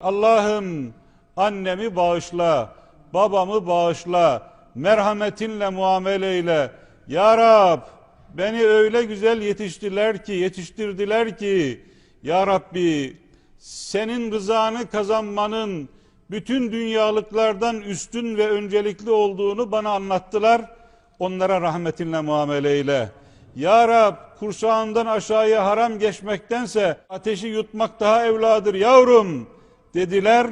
Allah'ım annemi bağışla, babamı bağışla, merhametinle muamele eyle. Ya Rab beni öyle güzel yetiştiler ki, yetiştirdiler ki, Ya Rabbi senin rızanı kazanmanın bütün dünyalıklardan üstün ve öncelikli olduğunu bana anlattılar. Onlara rahmetinle muamele eyle. Ya Rab kursağından aşağıya haram geçmektense ateşi yutmak daha evladır yavrum dediler.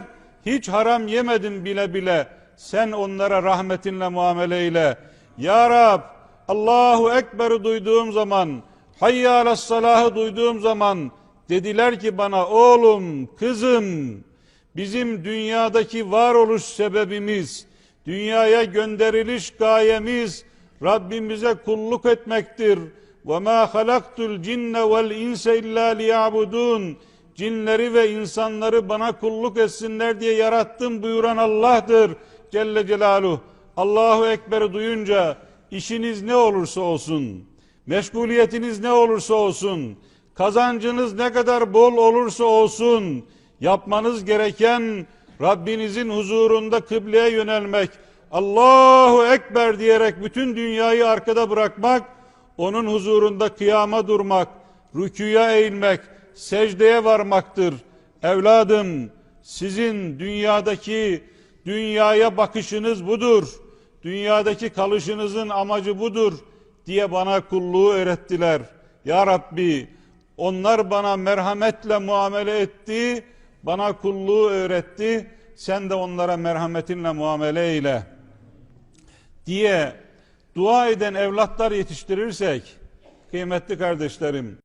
Hiç haram yemedin bile bile. Sen onlara rahmetinle muamele eyle. Ya Rab Allahu Ekber'i duyduğum zaman Hayya salahı duyduğum zaman dediler ki bana oğlum kızım bizim dünyadaki varoluş sebebimiz dünyaya gönderiliş gayemiz Rabbimize kulluk etmektir. Ve ma halaktul cinne vel insa illa liyabudun. Cinleri ve insanları bana kulluk etsinler diye yarattım buyuran Allah'tır Celle Celaluhu. Allahu Ekber'i duyunca işiniz ne olursa olsun, meşguliyetiniz ne olursa olsun, kazancınız ne kadar bol olursa olsun, yapmanız gereken Rabbinizin huzurunda kıbleye yönelmek, Allahu Ekber diyerek bütün dünyayı arkada bırakmak, onun huzurunda kıyama durmak, rüküya eğilmek, secdeye varmaktır. Evladım, sizin dünyadaki dünyaya bakışınız budur. Dünyadaki kalışınızın amacı budur diye bana kulluğu öğrettiler. Ya Rabbi, onlar bana merhametle muamele etti, bana kulluğu öğretti. Sen de onlara merhametinle muamele eyle diye dua eden evlatlar yetiştirirsek kıymetli kardeşlerim